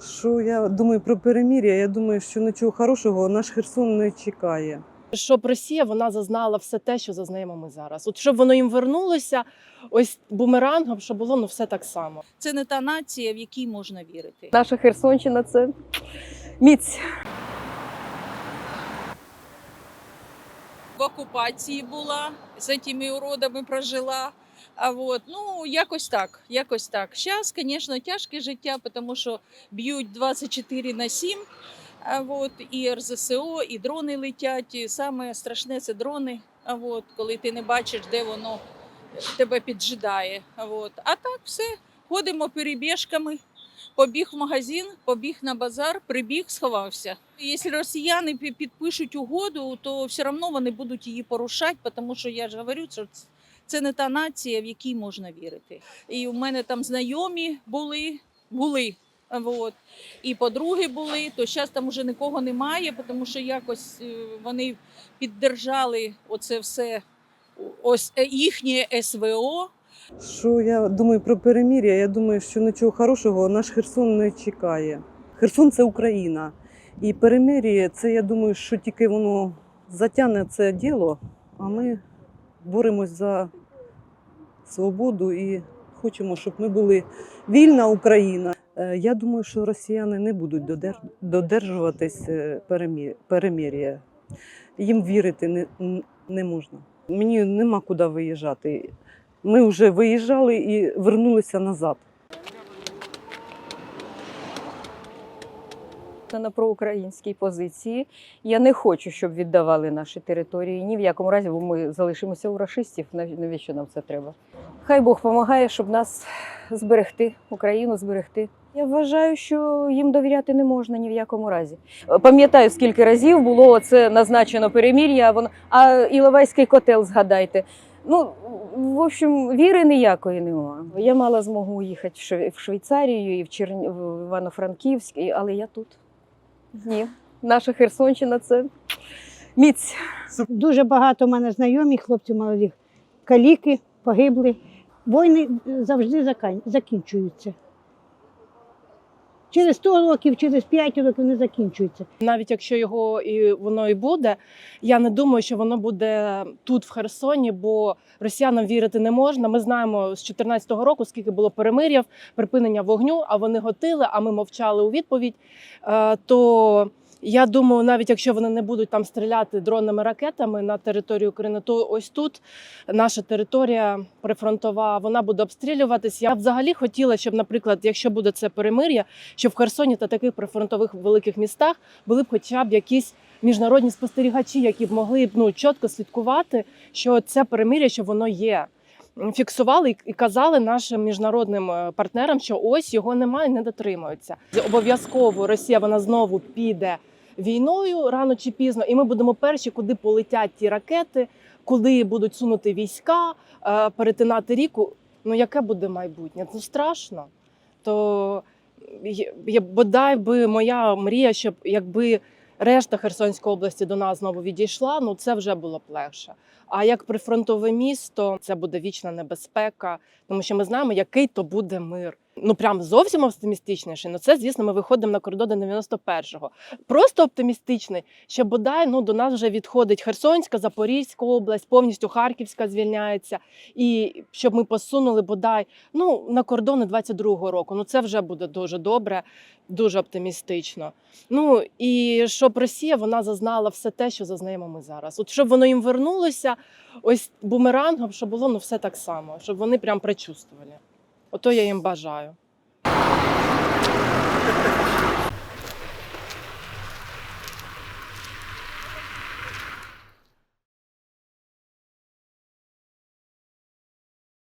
Що я думаю про перемір'я? Я думаю, що нічого хорошого наш Херсон не чекає. щоб Росія вона зазнала все те, що зазнаємо ми зараз. От щоб воно їм вернулося, ось бумерангом, щоб було ну все так само. Це не та нація, в якій можна вірити. Наша Херсонщина це міць. В окупації була, з цими уродами прожила. А вот, ну, якось так, якось так. Зараз, звісно, тяжке життя, тому що б'ють 24 на 7. А вот, і РЗСО, і дрони летять. І саме страшне це дрони. А вот, коли ти не бачиш, де воно тебе піджидає. А вот. А так все, ходимо перебіжками. Побіг в магазин, побіг на базар, прибіг, сховався. Якщо росіяни підпишуть угоду, то все одно вони будуть її порушати, тому що я ж говорю, що це не та нація, в якій можна вірити. І у мене там знайомі були, були. Вот. І подруги були, то зараз там уже нікого немає, тому що якось е, вони піддержали оце все, ось е, їхнє СВО. Що я думаю про перемір'я? Я думаю, що нічого хорошого наш Херсон не чекає. Херсон це Україна. І перемир'я це я думаю, що тільки воно затягне це діло, а ми боремось за свободу і хочемо, щоб ми були вільна Україна. Е, Я думаю, що росіяни не будуть додержуватись перемір'я. Їм вірити не, не можна. Мені нема куди виїжджати. Ми вже виїжджали і вернулися назад. Та на проукраїнській позиції. Я не хочу, щоб віддавали наші території ні в якому разі, бо ми залишимося у рашистів. Нав- Навіщо нам це треба? Хай Бог допомагає, щоб нас зберегти, Україну зберегти. Я вважаю, що їм довіряти не можна ні в якому разі. Е, Пам'ятаю, скільки разів було це назначено перемір'я, а воно а Іловайський котел згадайте. Ну, в общем, віри ніякої немає. Я мала змогу їхати в Шве- Швейцарію і в, Черні... в Івано-Франківськ, але я тут. Ні. Наша Херсонщина це міць. Дуже багато в мене знайомих, хлопців молодих, каліки, погибли. Війни завжди закінчуються. Через 100 років, через 5 років не закінчується. Навіть якщо його і воно і буде, я не думаю, що воно буде тут, в Херсоні, бо росіянам вірити не можна. Ми знаємо з 2014 року, скільки було перемир'яв, припинення вогню, а вони готили, а ми мовчали у відповідь. Е, То я думаю, навіть якщо вони не будуть там стріляти дронними ракетами на територію України, то ось тут наша територія прифронтова, вона буде обстрілюватись. Я взагалі хотіла, щоб, наприклад, якщо буде це перемир'я, щоб в Херсоні та таких прифронтових великих містах були б хоча б якісь міжнародні спостерігачі, які б могли б ну чітко слідкувати, що це перемир'я, що воно є. Фіксували і- казали нашим міжнародним е, партнерам, що ось його немає, не дотримуються. Обов'язково Росія вона знову піде війною рано чи пізно, і ми будемо перші, куди полетять ті ракети, куди будуть сунути війська, е, перетинати ріку. Ну яке буде майбутнє? Це страшно. То є- бодай би моя мрія, щоб якби решта Херсонської області до нас знову відійшла, ну це вже було б легше. А як прифронтове місто, це буде вічна небезпека, тому що ми знаємо, який то буде мир. Ну прям зовсім оптимістичніший. Ну це, звісно, ми виходимо на кордони 91-го. Просто оптимістичний, що бодай ну до нас вже відходить Херсонська, Запорізька область, повністю Харківська звільняється. І щоб ми посунули бодай ну на кордони 22-го року. Ну це вже буде дуже добре, дуже оптимістично. Ну і щоб Росія вона зазнала все те, що зазнаємо ми зараз. От щоб воно їм вернулося, ось бумерангом, щоб було ну все так само, щоб вони прям причувствували. Ото я їм бажаю.